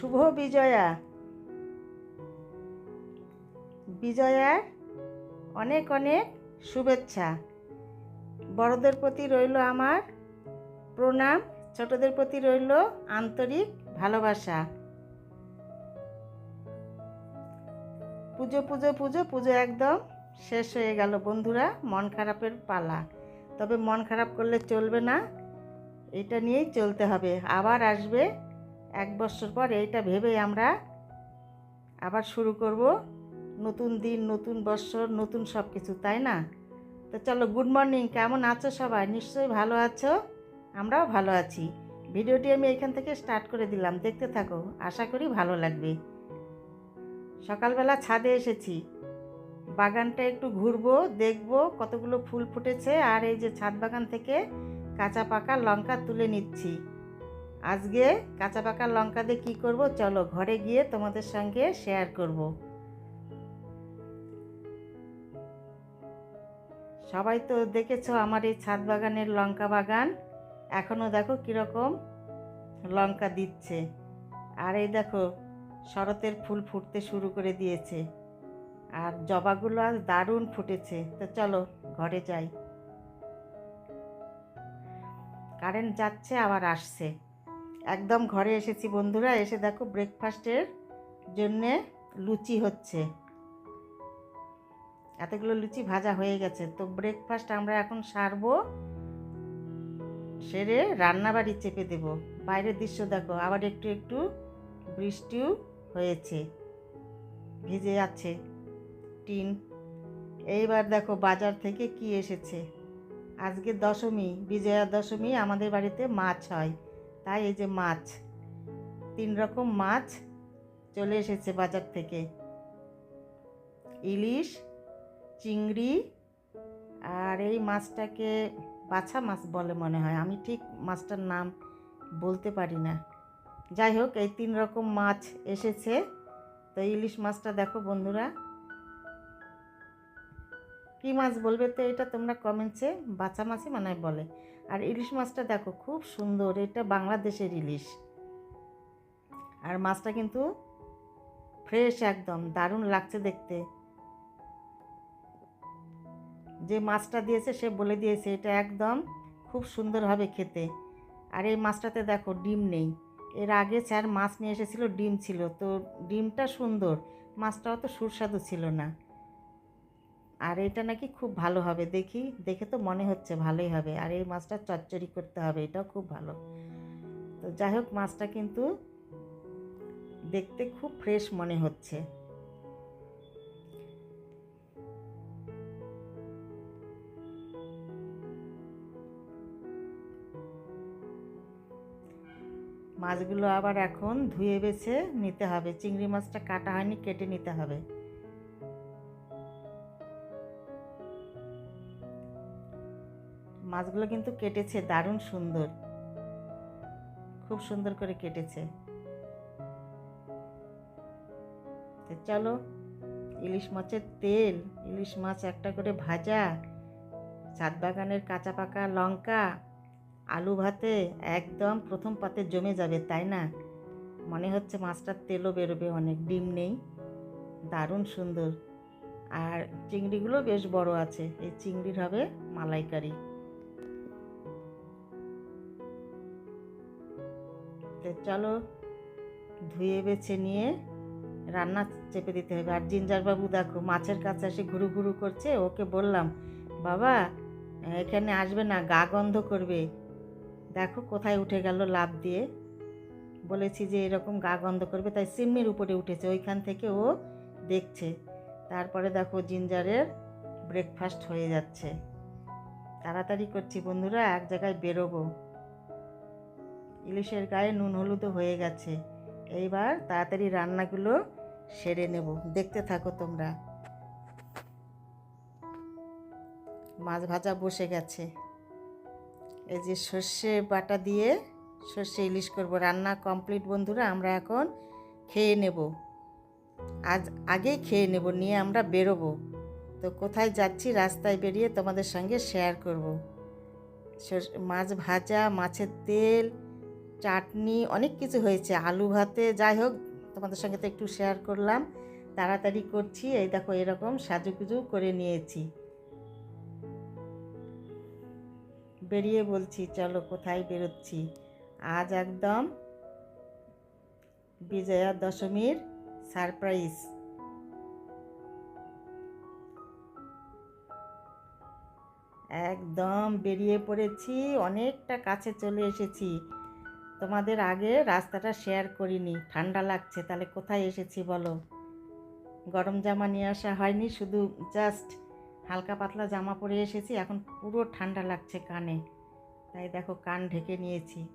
শুভ বিজয়া। বিজয়ার অনেক অনেক শুভেচ্ছা। বড়দের প্রতি রইল আমার প্রণাম, ছোটদের প্রতি রইল আন্তরিক ভালোবাসা। পুজো পুজো পুজো পুজো একদম শেষ হয়ে গেল বন্ধুরা, মন খারাপের পালা। তবে মন খারাপ করলে চলবে না, এটা নিয়েই চলতে হবে। আবার আসবে এক বছর পর এইটা ভেবে আমরা আবার শুরু করব। নতুন দিন, নতুন বছর, নতুন সব কিছু তাই না? তো চলো গুড মর্নিং কেমন আছো সবাই? নিশ্চয়ই ভালো আছো? আমরাও ভালো আছি। ভিডিওটি আমি এখান থেকে স্টার্ট করে দিলাম, দেখতে থাকো, আশা করি ভালো লাগবে। সকালবেলা ছাদে এসেছি। বাগানটা একটু ঘুরবো, দেখব কতগুলো ফুল ফুটেছে, আর এই যে ছাদ বাগান থেকে কাঁচা পাকা লঙ্কা তুলে নিচ্ছি। আজকে কাঁচা পাকা লঙ্কা দিয়ে কী করব? চলো ঘরে গিয়ে তোমাদের সঙ্গে শেয়ার করব। সবাই তো দেখেছ আমার এই ছাদ বাগানের লঙ্কা বাগান। এখনও দেখো কীরকম লঙ্কা দিচ্ছে। আর এই দেখো, শরতের ফুল ফুটতে শুরু করে দিয়েছে। আর জবাগুলো আজ দারুণ ফুটেছে। তো চলো ঘরে যাই। কারেন্ট যাচ্ছে, আবার আসছে। একদম ঘরে এসেছি বন্ধুরা, এসে দেখো ব্রেকফাস্টের জন্যে লুচি হচ্ছে। এতগুলো লুচি ভাজা হয়ে গেছে। তো ব্রেকফাস্ট আমরা এখন সারবো, সেরে রান্নাবাড়ি চেপে দেব। বাইরের দৃশ্য দেখো, আবার একটু একটু বৃষ্টিও হয়েছে, ভিজে যাচ্ছে টিন। এইবার দেখো বাজার থেকে কি এসেছে। আজকে দশমী, বিজয়া দশমী আমাদের বাড়িতে মাছ হয়। তাই এই যে মাছ, তিন রকম মাছ চলে এসেছে বাজার থেকে। ইলিশ, চিংড়ি আর এই মাছটাকে বাছা মাছ বলে মনে হয়। আমি ঠিক মাছটার নাম বলতে পারি না। যাই হোক, এই তিন রকম মাছ এসেছে। তো ইলিশ মাছটা দেখো বন্ধুরা কী মাছ বলবে তো এটা তোমরা কমেন্টসে বাচ্চা মাছই মনে বলে। আর ইলিশ মাছটা দেখো খুব সুন্দর, এটা বাংলাদেশের ইলিশ। আর মাছটা কিন্তু ফ্রেশ একদম, দারুণ লাগছে দেখতে। যে মাছটা দিয়েছে সে বলে দিয়েছে, এটা একদম খুব সুন্দর হবে খেতে। আর এই মাছটাতে দেখো ডিম নেই। এর আগে স্যার মাছ নিয়ে এসেছিল, ডিম ছিল। তো ডিমটা সুন্দর, মাছটাও তো সুস্বাদু ছিল না। আর এটা নাকি খুব ভালো হবে। দেখি, দেখে তো মনে হচ্ছে ভালোই হবে। আর এই মাছটা চচ্চড়ি করতে হবে, এটাও খুব ভালো। তো যাই হোক, মাছটা কিন্তু দেখতে খুব ফ্রেশ মনে হচ্ছে। মাছগুলো আবার এখন ধুয়ে বেছে নিতে হবে। চিংড়ি মাছটা কাটা হয়নি, কেটে নিতে হবে। মাছগুলো কিন্তু কেটেছে, দারুণ সুন্দর। খুব সুন্দর করে কেটেছে। চলো, ইলিশ মাছের তেল, ইলিশ মাছ একটা করে ভাজা, ছাদ বাগানের কাঁচা পাকা লঙ্কা, আলু ভাতে একদম প্রথম পাতে জমে যাবে, তাই না? মনে হচ্ছে মাছটার তেলও বেরোবে অনেক, ডিম নেই। দারুণ সুন্দর। আর চিংড়িগুলো বেশ বড় আছে, এই চিংড়ির হবে মালাইকারি। তো চলো, ধুয়ে বেছে নিয়ে রান্না চেপে দিতে হবে। আর জিঞ্জারবাবু দেখো, মাছের কাছে এসে ঘুরু ঘুরু করছে, ওকে বললাম, বাবা, এখানে আসবে না, গা গন্ধ করবে। দেখো কোথায় উঠে গেল লাভ দিয়ে। বলেছি যে এরকম গা গন্ধ করবে, তাই সিম্মির উপরে উঠেছে, ওইখান থেকে ও দেখছে। তারপরে দেখো জিঞ্জারের ব্রেকফাস্ট হয়ে যাচ্ছে। তাড়াতাড়ি করছি বন্ধুরা, এক জায়গায় বেরোবো। ইলিশের গায়ে নুন হলুদও হয়ে গেছে। এইবার তাড়াতাড়ি রান্নাগুলো সেরে নেব। দেখতে থাকো তোমরা। মাছ ভাজা বসে গেছে। এই যে সর্ষে বাটা দিয়ে সর্ষে ইলিশ করব। রান্না কমপ্লিট, বন্ধুরা, আমরা এখন খেয়ে নেব। আজ আগেই খেয়ে নেব, নিয়ে আমরা বেরোবো। তো কোথায় যাচ্ছি, রাস্তায় বেরিয়ে তোমাদের সঙ্গে শেয়ার করব। মাছ ভাজা, মাছের তেল চাটনি, অনেক কিছু হয়েছে। আলু ভাতে যাই হোক, তোমাদের সঙ্গে তো একটু শেয়ার করলাম। তাড়াতাড়ি করছি। এই দেখো এরকম সাজুগুজু করে নিয়েছি। বেরিয়ে বলছি, চলো কোথায় বেরোচ্ছি? আজ একদম বিজয়া দশমীর সারপ্রাইজ একদম বেরিয়ে পড়েছি, অনেকটা কাছে চলে এসেছি। তোমাদের আগে রাস্তাটা শেয়ার করিনি, ঠান্ডা লাগছে, তাহলে কোথায় এসেছি বলো? গরম জামা নিয়ে আসা হয়নি, শুধু জাস্ট হালকা পাতলা জামা পরে এসেছি, এখন পুরো ঠান্ডা লাগছে কানে। তাই দেখো, কান ঢেকে নিয়েছি।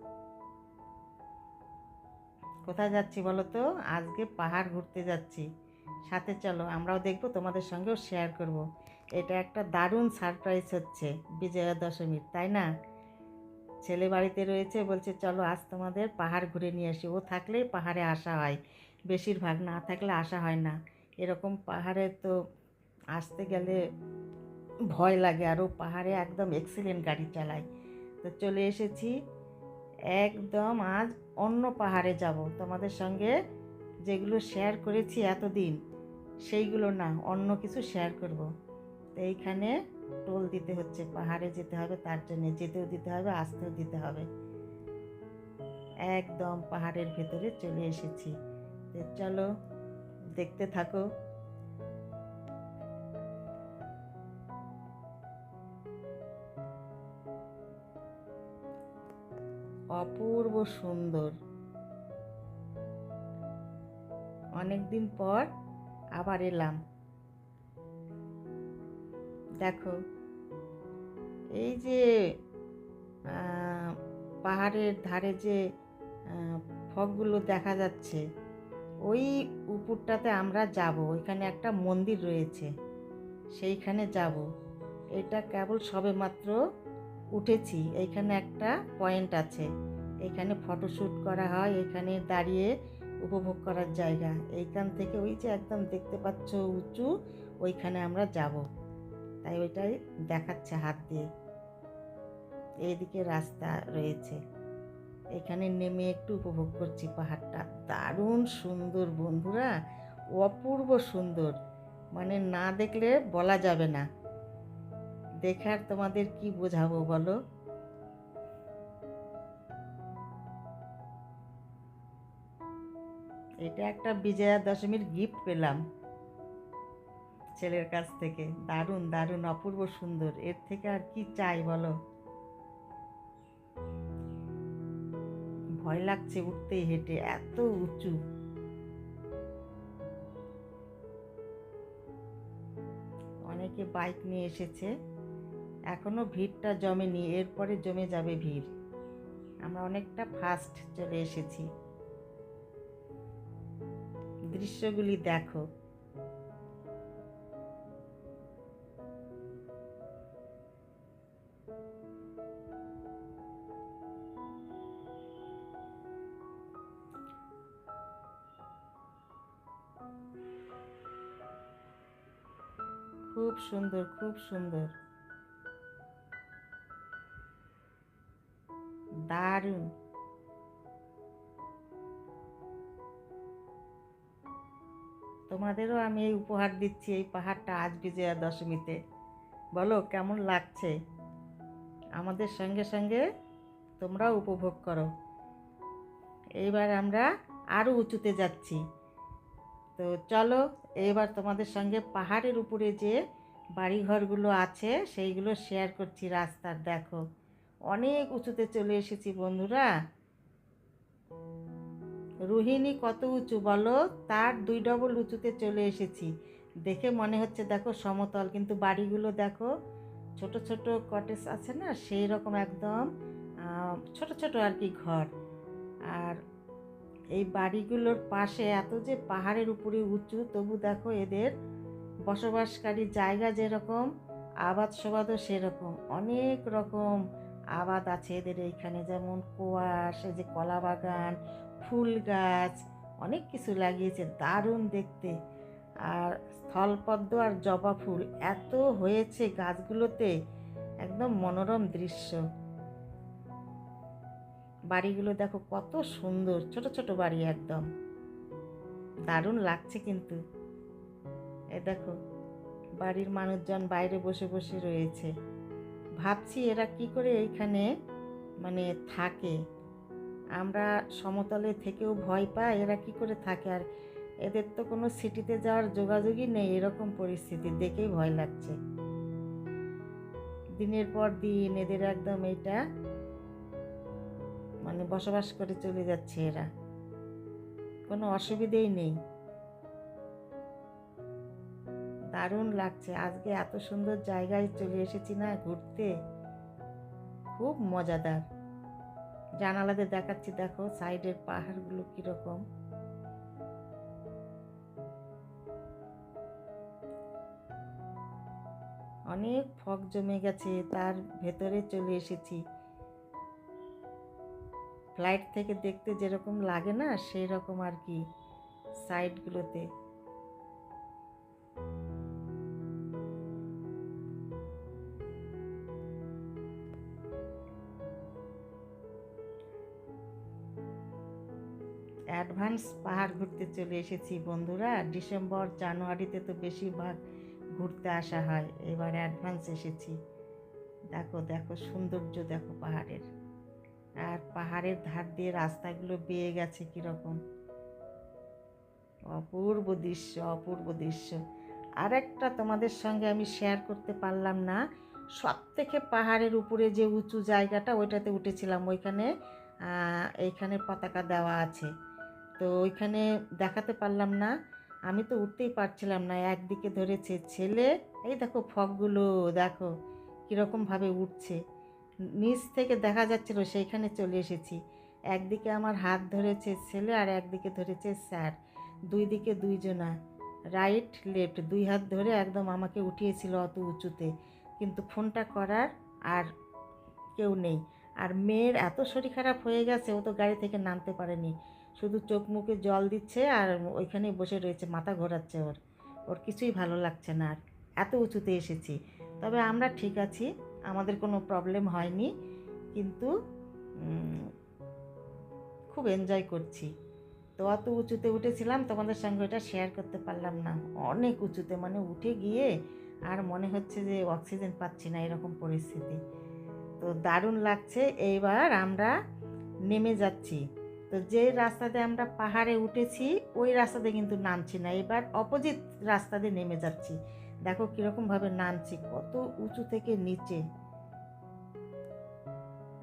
কোথায় যাচ্ছি বলো তো? আজকে পাহাড় ঘুরতে যাচ্ছি। সাথে চলো, আমরাও দেখব, তোমাদের সঙ্গেও শেয়ার করব। এটা একটা দারুণ সারপ্রাইজ হচ্ছে বিজয়া দশমীর তাই না? ছেলে বাড়িতে রয়েছে, বলছে, চলো আজ তোমাদের পাহাড় ঘুরে নিয়ে আসি। ও থাকলেই পাহাড়ে আসা হয়, বেশিরভাগ না থাকলে আসা হয় না। এরকম পাহাড়ে তো আসতে গেলে ভয় লাগে, আর ও পাহাড়ে একদম এক্সিলেন্ট গাড়ি চালায়। তো চলে এসেছি, একদম আজ অন্য পাহাড়ে যাব। তোমাদের সঙ্গে যেগুলো শেয়ার করেছি এতদিন, সেইগুলো না, অন্য কিছু শেয়ার করব। তো এইখানে টোল দিতে হচ্ছে, পাহাড়ে যেতে হবে, তার জন্য যেতেও দিতে হবে, আসতেও দিতে হবে। একদম পাহাড়ের ভেতরে চলে এসেছি। তো চলো, দেখতে থাকো। অপূর্ব সুন্দর। অনেকদিন পর আবার এলাম। দেখো। এই যে পাহাড়ের ধারে যে ফগগুলো দেখা যাচ্ছে, ওই উপরটাতে আমরা যাব, ওইখানে একটা মন্দির রয়েছে, সেইখানে যাব। এটা কেবল সবেমাত্র উঠেছি, এইখানে একটা পয়েন্ট আছে এখানে ফটোশ্যুট করা হয় এখানে দাঁড়িয়ে উপভোগ করার জায়গা, এইখান থেকে ওই যে একদম দেখতে পাচ্ছ উঁচু, ওইখানে আমরা যাব। তাই ওইটাই দেখাচ্ছে হাত দিয়ে। এইদিকে রাস্তা রয়েছে। এখানে নেমে একটু উপভোগ করছি পাহাড়টা। দারুণ সুন্দর বন্ধুরা, অপূর্ব সুন্দর। মানে না দেখলে বলা যাবে না। দেখার তোমাদের কি বোঝাবো বলো? এটা একটা বিজয়া দশমীর গিফট পেলাম। ছেলের কাছ থেকে। দারুণ দারুণ, অপূর্ব সুন্দর। এর থেকে আর কি চাই বলো? ভয় লাগছে উঠতে হেঁটে, এত উঁচু। অনেকে বাইক নিয়ে এসেছে। এখনও ভিড়টা জমেনি, এরপরে জমে যাবে ভিড়। আমরা অনেকটা ফাস্ট চলে এসেছি। দৃশ্যগুলি দেখো। খুব সুন্দর খুব সুন্দর। দারুণ। তোমাদেরও আমি এই উপহার দিচ্ছি এই পাহাড়টা আজ বিজয়া দশমীতে। বলো, কেমন লাগছে? আমাদের সঙ্গে সঙ্গে তোমরাও উপভোগ করো। এইবার আমরা আরও উঁচুতে যাচ্ছি। তো চলো এবার তোমাদের সঙ্গে পাহাড়ের উপরে যে বাড়িঘরগুলো আছে, সেইগুলো শেয়ার করছি রাস্তার, দেখো। অনেক উঁচুতে চলে এসেছি বন্ধুরা। রোহিণী কত উঁচু বলো? তার দুই ডবল উঁচুতে চলে এসেছি। দেখে মনে হচ্ছে, দেখো, সমতল, কিন্তু বাড়িগুলো দেখো, ছোট ছোট কটেজ আছে না, সেই রকম একদম ছোট ছোট আর কি ঘর। আর এই বাড়িগুলোর পাশে এত যে পাহাড়ের উপরে উঁচু, তবু দেখো এদের বসবাসকারী জায়গা যেরকম আবাদ সবাদও সেরকম। অনেক রকম আবাদ আছে এদের এইখানে যেমন কোয়াশ, এই যে কলা বাগান, ফুল গাছ, অনেক কিছু লাগিয়েছে দারুণ দেখতে। আর স্থলপদ্ম আর জবা ফুল, এত হয়েছে গাছগুলোতে, একদম মনোরম দৃশ্য। বাড়িগুলো দেখো কত সুন্দর, ছোট ছোট বাড়ি একদম। দারুণ লাগছে কিন্তু। এ দেখো, বাড়ির মানুষজন বাইরে বসে বসে রয়েছে। ভাবছি এরা কি করে এইখানে মানে থাকে? আমরা সমতলে থেকেও ভয় পাই, এরা কি করে থাকে? আর এদের তো কোনো সিটিতে যাওয়ার যোগাযোগই নেই, এরকম পরিস্থিতি দেখেই ভয় লাগছে। দিনের পর দিন এদের একদম এইটা মানে বসবাস করে চলে যাচ্ছে এরা। কোনো অসুবিধেই নেই। দারুণ লাগছে। আজকে এত সুন্দর জায়গায় চলে এসেছি না ঘুরতে? খুব মজাদার। জানালাতে দেখাচ্ছি, দেখো সাইডের পাহাড়গুলো কীরকম। অনেক ফগ জমে গেছে, তার ভেতরে চলে এসেছি। ফ্লাইট থেকে দেখতে যেরকম লাগে না সেই রকম আর কি, সাইডগুলোতে। অ্যাডভান্স পাহাড় ঘুরতে চলে এসেছি বন্ধুরা। ডিসেম্বর, জানুয়ারিতে তো বেশিরভাগ ঘুরতে আসা হয়। এবার অ্যাডভান্স এসেছি। দেখো দেখো, সৌন্দর্য দেখো পাহাড়ের। আর পাহাড়ের ধার দিয়ে রাস্তাগুলো বেয়ে গেছে কীরকম। অপূর্ব দৃশ্য অপূর্ব দৃশ্য। আর একটা তোমাদের সঙ্গে আমি শেয়ার করতে পারলাম না। সব থেকে পাহাড়ের উপরে যে উঁচু জায়গাটা, ওইটাতে উঠেছিলাম। ওইখানে এইখানে পতাকা দেওয়া আছে। তো ওইখানে দেখাতে পারলাম না। আমি তো উঠতেই পারছিলাম না, একদিকে ধরেছে ছেলে। এই দেখো ফগগুলো দেখো কীরকমভাবে উঠছে। নিচ থেকে দেখা যাচ্ছিল সেইখানে চলে এসেছি। একদিকে আমার হাত ধরেছে ছেলে আর একদিকে ধরেছে স্যার। দুই দিকে দুইজনা। রাইট, লেফট, দুই হাত ধরে একদম আমাকে উঠিয়েছিল অত উঁচুতে। কিন্তু ফোনটা করার আর কেউ নেই। আর মেয়ের এত শরীর খারাপ হয়ে গেছে, ও তো গাড়ি থেকে নামতে পারেনি। শুধু চোখ মুখে জল দিচ্ছে আর ওইখানেই বসে রয়েছে, মাথা ঘোরাচ্ছে ওর। ওর কিছুই ভালো লাগছে না আর। এত উঁচুতে এসেছি। তবে আমরা ঠিক আছি, আমাদের কোনো প্রবলেম হয়নি। কিন্তু খুব এনজয় করছি। তো অত উঁচুতে উঠেছিলাম, তোমাদের সঙ্গে ওটা শেয়ার করতে পারলাম না। অনেক উঁচুতে মানে উঠে গিয়ে আর মনে হচ্ছে যে অক্সিজেন পাচ্ছি না এরকম পরিস্থিতি। তো দারুণ লাগছে। এইবার আমরা নেমে যাচ্ছি। তো যে রাস্তাতে আমরা পাহাড়ে উঠেছি, ওই রাস্তাতে কিন্তু নামছি না। এবার অপোজিট রাস্তাতে নেমে যাচ্ছি। দেখো কীরকমভাবে নামছি, কত উঁচু থেকে নিচে।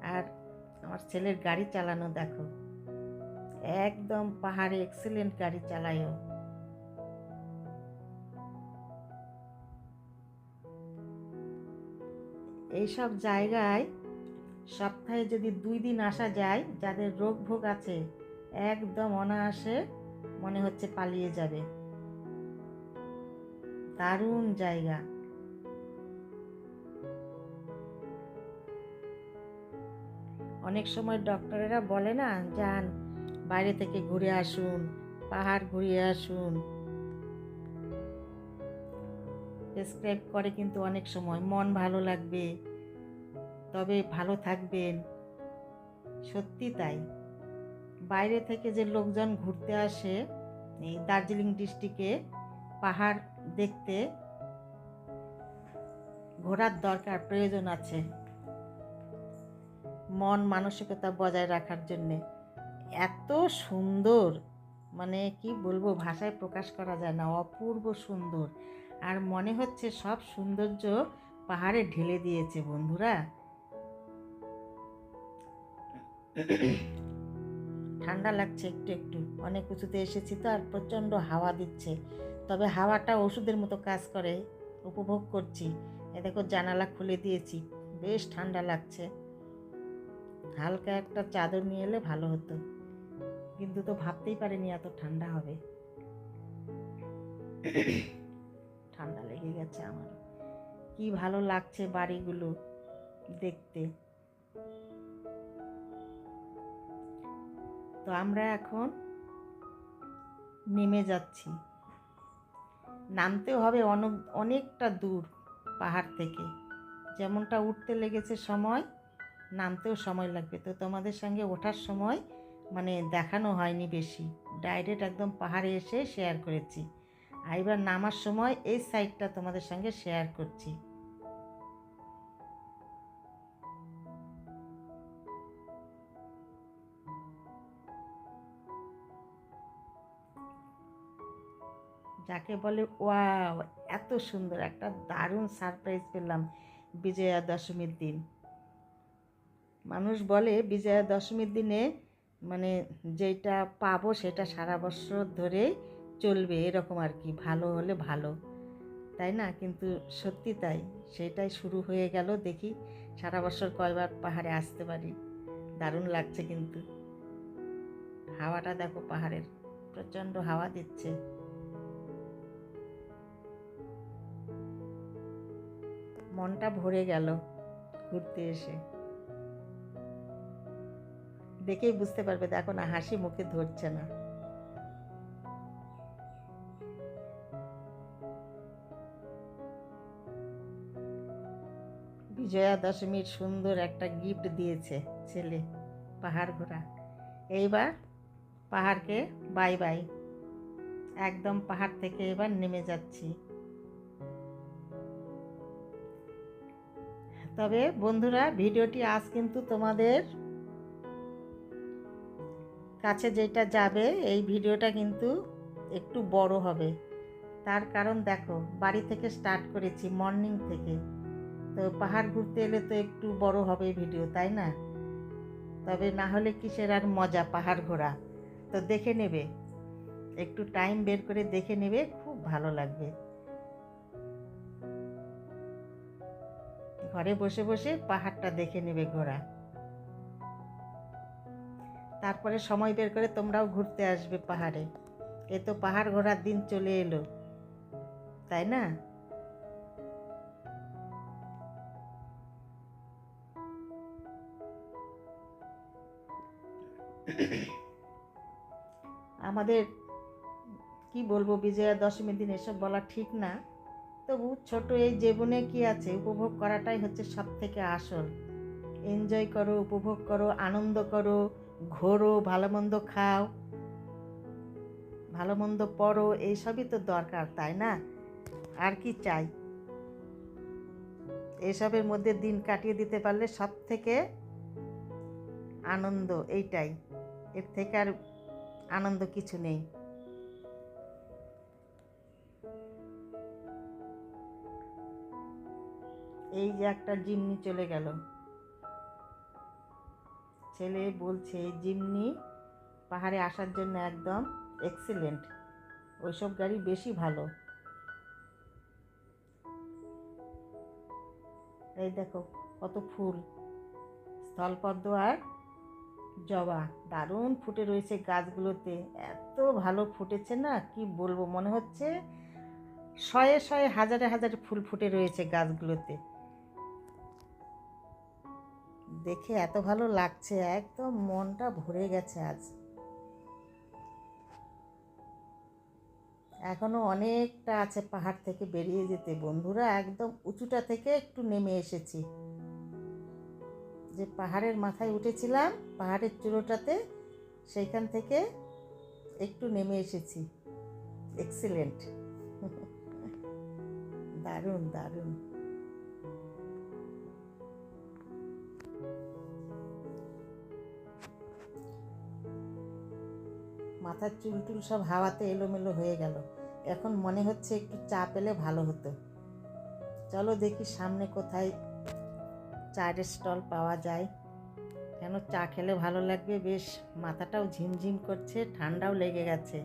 আর আমার ছেলের গাড়ি চালানো দেখো। একদম পাহাড়ে এক্সেলেন্ট গাড়ি চালায়ও। এইসব জায়গায় সপ্তাহে যদি দুই দিন আসা যায়, যাদের রোগ ভোগ আছে, একদম অনায়াসে মনে হচ্ছে পালিয়ে যাবে। দারুণ জায়গা। অনেক সময় ডক্টরেরা বলে না, যান, বাইরে থেকে ঘুরে আসুন, পাহাড় ঘুরিয়ে আসুন। প্রেসক্রাইব করে কিন্তু অনেক সময়, মন ভালো লাগবে। তবে ভালো থাকবেন। সত্যি তাই। বাইরে থেকে যে লোকজন ঘুরতে আসে, এই দার্জিলিং ডিস্ট্রিক্টে পাহাড় দেখতে ঘোরার দরকার, প্রয়োজন আছে। মন মানসিকতা বজায় রাখার জন্যে। এত সুন্দর মানে কি বলব, ভাষায় প্রকাশ করা যায় না, অপূর্ব সুন্দর। আর মনে হচ্ছে সব সৌন্দর্য পাহাড়ে ঢেলে দিয়েছে বন্ধুরা। ঠান্ডা লাগছে একটু একটু। অনেক উঁচুতে এসেছি তো আর প্রচণ্ড হাওয়া দিচ্ছে। তবে হাওয়াটা ওষুধের মতো কাজ করে, উপভোগ করছি। এ দেখো, জানালা খুলে দিয়েছি। বেশ ঠান্ডা লাগছে। হালকা একটা চাদর নিয়ে এলে ভালো হতো। কিন্তু তো ভাবতেই পারিনি এত ঠান্ডা হবে। ঠান্ডা লেগে গেছে আমার। কি ভালো লাগছে বাড়িগুলো দেখতে। তো আমরা এখন নেমে যাচ্ছি। নামতেও হবে অনেক অনেকটা দূর পাহাড় থেকে। যেমনটা উঠতে লেগেছে সময়, নামতেও সময় লাগবে। তো তোমাদের সঙ্গে ওঠার সময় মানে দেখানো হয়নি বেশি। ডাইরেক্ট একদম পাহাড়ে এসে শেয়ার করেছি। আর এবার নামার সময় এই সাইডটা তোমাদের সঙ্গে শেয়ার করছি। যাকে বলে, ওয়াও, এত সুন্দর, একটা দারুণ সারপ্রাইজ পেলাম বিজয়া দশমীর দিন। মানুষ বলে, বিজয়া দশমীর দিনে মানে যেটা পাবো সেটা সারা বছর ধরে চলবে। এরকম আর কি, ভালো হলে ভালো, তাই না? কিন্তু সত্যি তাই, সেটাই শুরু হয়ে গেল, দেখি সারা বছর কয়বার পাহাড়ে আসতে পারি। দারুণ লাগছে কিন্তু। হাওয়াটা দেখো পাহাড়ের, প্রচণ্ড হাওয়া দিচ্ছে। মনটা ভরে গেল ঘুরতে এসে। দেখেই বুঝতে পারবে দেখো না হাসি মুখে ধরছে না। বিজয়া দশমীর সুন্দর একটা গিফট দিয়েছে ছেলে পাহাড় ঘোরা। এইবার পাহাড়কে বাই বাই একদম পাহাড় থেকে এবার নেমে যাচ্ছি। তবে বন্ধুরা, ভিডিওটি আজ কিন্তু তোমাদের কাছে যেটা যাবে, এই ভিডিওটা কিন্তু একটু বড় হবে। তার কারণ দেখো, বাড়ি থেকে স্টার্ট করেছি মর্নিং থেকে। তো পাহাড় ঘুরতে এলে তো একটু বড় হবে ভিডিও, তাই না? তবে না হলে কিসের আর মজা পাহাড় ঘোরা? তো দেখে নেবে। একটু টাইম বের করে দেখে নেবে, খুব ভালো লাগবে। ঘরে বসে বসে পাহাড়টা দেখে নেবে ঘোরা তারপরে সময় বের করে তোমরাও ঘুরতে আসবে পাহাড়ে। এ তো পাহাড় ঘোরার দিন চলে এলো, তাই না? আমাদের, কি বলব বিজয়া দশমীর দিন এসব বলা ঠিক না। তবু ছোট এই জীবনে কি আছে? উপভোগ করাটাই হচ্ছে সব থেকে আসল। এনজয় করো, উপভোগ করো, আনন্দ করো, ঘোরো ভালো মন্দ খাও। ভালো মন্দ পড়ো এইসবই তো দরকার, তাই না? আর কি চাই? এসবের মধ্যে দিন কাটিয়ে দিতে পারলে সব থেকে আনন্দ এইটাই। এর থেকে আর আনন্দ কিছু নেই। এই যে একটা জিমনি চলে গেল। ছেলে বলছে, জিমনি পাহাড়ে আসার জন্য একদম এক্সিলেন্ট ওইসব গাড়ি বেশি ভালো। এই দেখো, কত ফুল। স্থলপদ্ম আর জবা। দারুণ ফুটে রয়েছে গাছগুলোতে। এত ভালো ফুটেছে না, কি বলব, মনে হচ্ছে শয়ে শয়ে হাজারে হাজারে ফুল ফুটে রয়েছে গাছগুলোতে। দেখে এত ভালো লাগছে, একদম মনটা ভরে গেছে আজ। এখনও অনেকটা আছে পাহাড় থেকে বেরিয়ে যেতে। বন্ধুরা, একদম উঁচুটা থেকে একটু নেমে এসেছি। যে পাহাড়ের মাথায় উঠেছিলাম, পাহাড়ের চূড়োটাতে সেইখান থেকে একটু নেমে এসেছি। এক্সিলেন্ট দারুণ দারুণ। মাথার চুল টুল সব হাওয়াতে এলোমেলো হয়ে গেল। এখন মনে হচ্ছে একটু চা পেলে ভালো হতো। চলো দেখি সামনে কোথায় চায়ের স্টল পাওয়া যায়। কেন চা খেলে ভালো লাগবে? বেশ, মাথাটাও ঝিমঝিম করছে, ঠান্ডাও লেগে গেছে।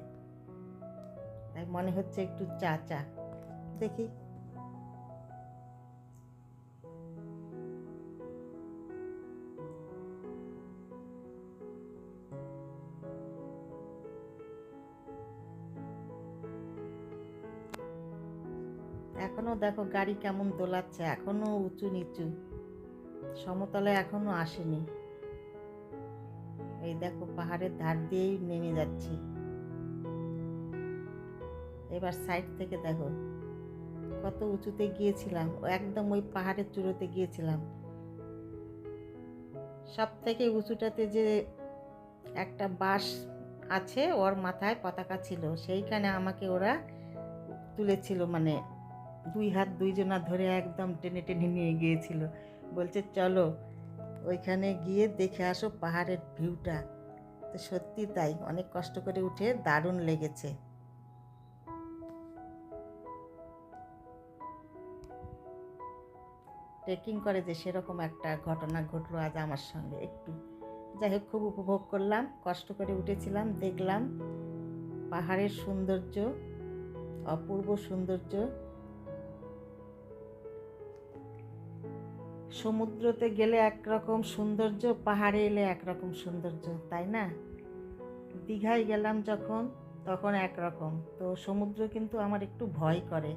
তাই মনে হচ্ছে একটু চা চা। দেখি। এখনও দেখো গাড়ি কেমন দোলাচ্ছে, এখনও উঁচু নিচু। সমতলে এখনও আসেনি। এই দেখো পাহাড়ের ধার দিয়েই নেমে যাচ্ছি। এবার সাইড থেকে দেখো, কত উঁচুতে গিয়েছিলাম, একদম ওই পাহাড়ের চূড়োতে গিয়েছিলাম। সব থেকে উঁচুটাতে যে একটা বাঁশ আছে, ওর মাথায় পতাকা ছিল, সেইখানে আমাকে ওরা তুলেছিল মানে দুই হাত দুইজনা ধরে একদম টেনে টেনে নিয়ে গিয়েছিল। বলছে, চলো ওইখানে গিয়ে দেখে আসো পাহাড়ের ভিউটা। তো সত্যি তাই, অনেক কষ্ট করে উঠে দারুণ লেগেছে। ট্রেকিং করে যে সেরকম একটা ঘটনা ঘটলো আজ আমার সঙ্গে একটু। যাই হোক, খুব উপভোগ করলাম, কষ্ট করে উঠেছিলাম, দেখলাম পাহাড়ের সৌন্দর্য, অপূর্ব সৌন্দর্য। সমুদ্রতে গেলে একরকম সৌন্দর্য, পাহাড়ে এলে একরকম সৌন্দর্য, তাই না? দীঘায় গেলাম যখন, তখন একরকম। তো সমুদ্র কিন্তু আমার একটু ভয় করে।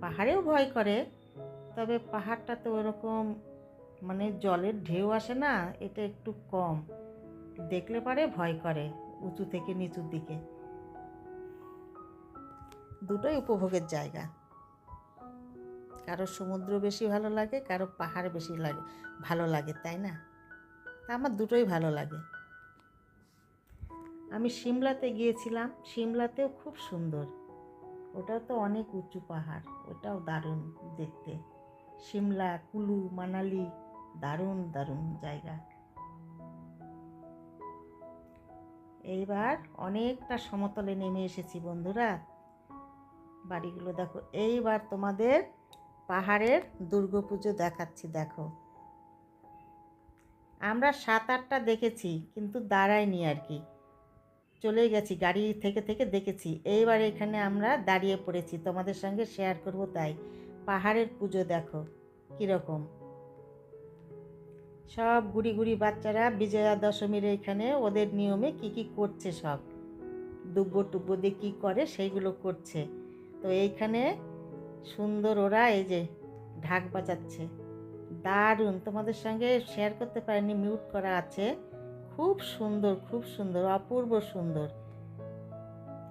পাহাড়েও ভয় করে, তবে পাহাড়টা তো ওরকম মানে জলের ঢেউ আসে না, এটা একটু কম। দেখলে পারে ভয় করে, উঁচু থেকে নিচুর দিকে। দুটোই উপভোগের জায়গা। কারও সমুদ্র বেশি ভালো লাগে, কারও পাহাড় বেশি লাগে, ভালো লাগে, তাই না? আমার দুটোই ভালো লাগে। আমি সিমলাতে গিয়েছিলাম, সিমলাতেও খুব সুন্দর। ওটাও তো অনেক উঁচু পাহাড়, ওটাও দারুণ দেখতে। সিমলা, কুলু, মানালি, দারুণ দারুণ জায়গা। এইবার অনেকটা সমতলে নেমে এসেছি বন্ধুরা। বাড়িগুলো দেখো, এইবার তোমাদের পাহাড়ের দুর্গাপুজো দেখাচ্ছি, দেখো। আমরা সাত আটটা দেখেছি, কিন্তু দাঁড়াইনি আর কি। চলে গেছি, গাড়ি থেকে থেকে দেখেছি। এইবার এখানে আমরা দাঁড়িয়ে পড়েছি, তোমাদের সঙ্গে শেয়ার করব তাই। পাহাড়ের পুজো দেখো, কীরকম। সব গুড়ি গুড়ি বাচ্চারা বিজয়া দশমীর এখানে ওদের নিয়মে কি কি করছে সব। দুব্ব টুব্ব দিয়ে কী করে, সেইগুলো করছে। তো এইখানে সুন্দর ওরা এই যে ঢাক বাজাচ্ছে। দারুণ, তোমাদের সঙ্গে শেয়ার করতে পারিনি মিউট করা আছে। খুব সুন্দর খুব সুন্দর, অপূর্ব সুন্দর।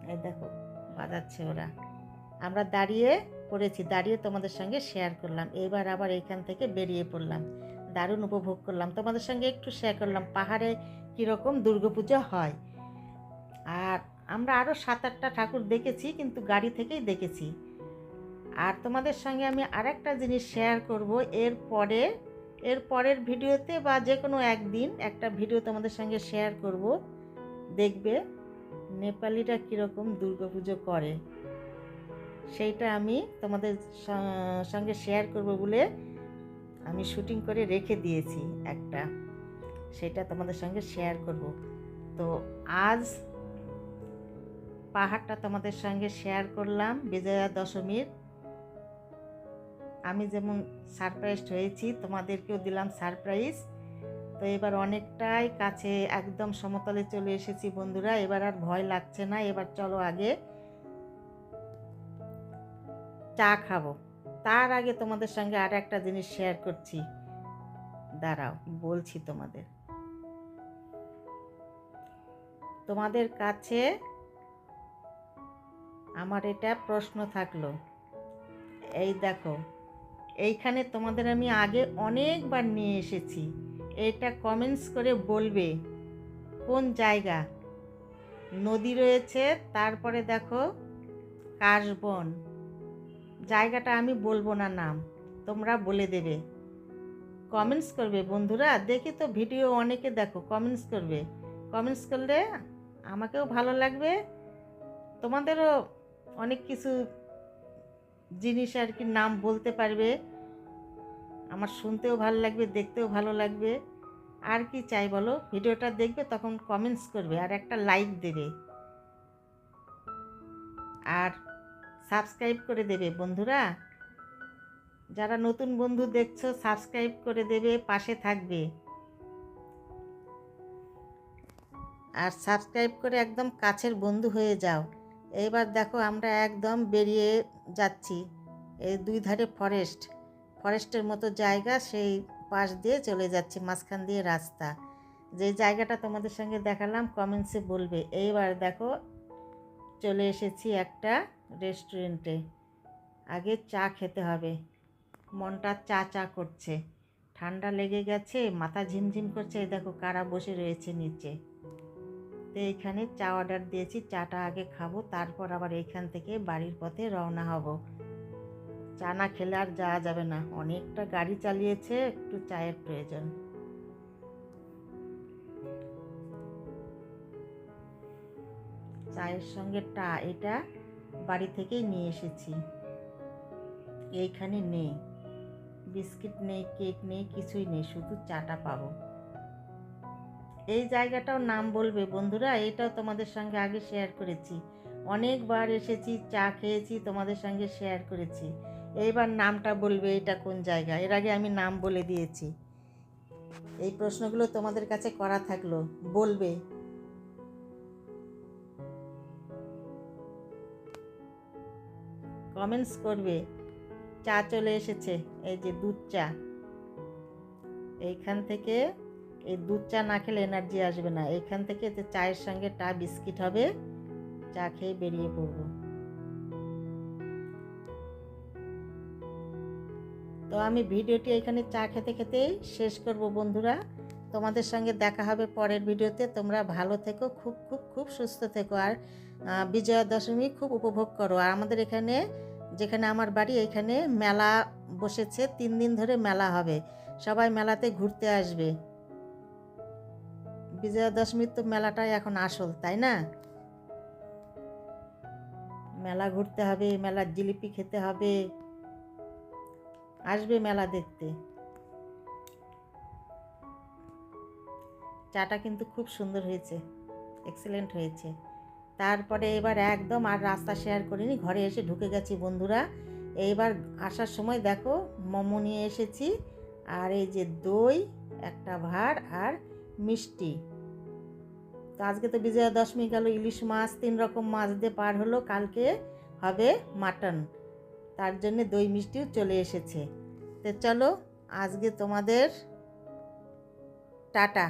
এই দেখো, বাজাচ্ছে ওরা। আমরা দাঁড়িয়ে পড়েছি, দাঁড়িয়ে তোমাদের সঙ্গে শেয়ার করলাম। এবার আবার এখান থেকে বেরিয়ে পড়লাম। দারুণ উপভোগ করলাম। তোমাদের সঙ্গে একটু শেয়ার করলাম, পাহাড়ে কীরকম দুর্গাপূজা হয়। আর আমরা আরও সাত আটটা ঠাকুর দেখেছি, কিন্তু গাড়ি থেকেই দেখেছি। আর তোমাদের সঙ্গে আমি আরেকটা জিনিস শেয়ার করব। এর পরে, এর পরের ভিডিওতে বা যে কোনো একদিন একটা ভিডিও তোমাদের সঙ্গে শেয়ার করব। দেখবে নেপালিরা কীরকম দুর্গাপুজো করে। সেইটা আমি তোমাদের সঙ্গে শেয়ার করব বলে আমি শুটিং করে রেখে দিয়েছি একটা। সেটা তোমাদের সঙ্গে শেয়ার করব। তো আজ পাহাড়টা তোমাদের সঙ্গে শেয়ার করলাম বিজয়া দশমীর। আমি যেমন সারপ্রাইজড হয়েছি, তোমাদেরকেও দিলাম সারপ্রাইজ তো এবার অনেকটাই কাছে একদম সমতলে চলে এসেছি বন্ধুরা, এবার আর ভয় লাগছে না, এবার চলো আগে চা খাব। তার আগে তোমাদের সঙ্গে আর একটা জিনিস শেয়ার করছি। দাঁড়াও, বলছি তোমাদের। তোমাদের কাছে আমার এটা প্রশ্ন থাকল। এই দেখো এইখানে তোমাদের আমি আগে অনেকবার নিয়ে এসেছি। এটা কমেন্টস করে বলবে কোন জায়গা? নদী রয়েছে, তারপরে দেখো কাশবন। জায়গাটা আমি বলব না নাম, তোমরা বলে দেবে। কমেন্টস করবে বন্ধুরা, দেখি তো ভিডিও অনেকে দেখো কমেন্টস করবে। কমেন্টস করলে আমাকেও ভালো লাগবে। তোমাদেরও অনেক কিছু জিনিস আর কি নাম বলতে পারবে। আমার শুনতেও ভালো লাগবে, দেখতেও ভালো লাগবে। আর কি চাই বলো? ভিডিওটা দেখবে, তখন কমেন্টস করবে আর একটা লাইক দেবে। আর সাবস্ক্রাইব করে দেবে বন্ধুরা। যারা নতুন বন্ধু দেখছ সাবস্ক্রাইব করে দেবে, পাশে থাকবে। আর সাবস্ক্রাইব করে একদম কাছের বন্ধু হয়ে যাও। এইবার দেখো আমরা একদম বেরিয়ে যাচ্ছি। এই দুই ধারে ফরেস্ট ফরেস্টের মতো জায়গা, সেই পাশ দিয়ে চলে যাচ্ছি, মাঝখান দিয়ে রাস্তা। যে জায়গাটা তোমাদের সঙ্গে দেখালাম কমেন্টসে বলবে। এইবার দেখো, চলে এসেছি একটা রেস্টুরেন্টে আগে চা খেতে হবে। মনটা চা চা করছে। ঠান্ডা লেগে গেছে, মাথা ঝিমঝিম করছে। দেখো, কারা বসে রয়েছে নিচে। তো এইখানে চা অর্ডার দিয়েছি, চাটা আগে খাব, তারপর আবার এইখান থেকে বাড়ির পথে রওনা হব। চা না খেলে আর যাওয়া যাবে না, অনেকটা গাড়ি চালিয়েছে, একটু চায়ের প্রয়োজন। চায়ের সঙ্গে টা, এটা বাড়ি থেকেই নিয়ে এসেছি। এইখানে নেই। বিস্কিট নেই, কেক নেই, কিছুই নেই, শুধু চাটা পাবো। এই জায়গাটাও নাম বলবে বন্ধুরা, এটাও তোমাদের সঙ্গে আগে শেয়ার করেছি। অনেকবার এসেছি, চা খেয়েছি, তোমাদের সঙ্গে শেয়ার করেছি। এইবার নামটা বলবে এটা কোন জায়গা, এর আগে আমি নাম বলে দিয়েছি। এই প্রশ্নগুলো তোমাদের কাছে করা থাকল, বলবে। কমেন্টস করবে, চা চলে এসেছে, এই যে দুধ চা। এইখান থেকে এই দুধ চা না খেলে এনার্জি আসবে না। এখান থেকে এতে চায়ের সঙ্গে টা বিস্কিট হবে, চা খেয়ে বেরিয়ে পড়ব। তো আমি ভিডিওটি এখানে চা খেতে খেতেই শেষ করব বন্ধুরা। তোমাদের সঙ্গে দেখা হবে পরের ভিডিওতে। তোমরা ভালো থেকো, খুব খুব খুব সুস্থ থেকো। আর বিজয়া দশমী খুব উপভোগ করো। আর আমাদের এখানে, যেখানে আমার বাড়ি, এখানে মেলা বসেছে। তিন দিন ধরে মেলা হবে। সবাই মেলাতে ঘুরতে আসবে। বিজয়া দশমীর তো মেলাটাই এখন আসল, তাই না? মেলা ঘুরতে হবে, মেলার জিলিপি খেতে হবে। আসবে মেলা দেখতে। চাটা কিন্তু খুব সুন্দর হয়েছে এক্সেলেন্ট হয়েছে। তারপরে এবার একদম আর রাস্তা শেয়ার করিনি, ঘরে এসে ঢুকে গেছি বন্ধুরা। এইবার আসার সময় দেখো, মোমো নিয়ে এসেছি, আর এই যে দই, একটা ভাড় আর মিষ্টি। তো আজকে তো বিজয়া দশমী গেল, ইলিশ মাছ, তিন রকম মাছ দিয়ে পার হলো, কালকে হবে মাটন। তার জন্যে দই মিষ্টিও চলে এসেছে। তো চলো, আজকে তোমাদের টাটা।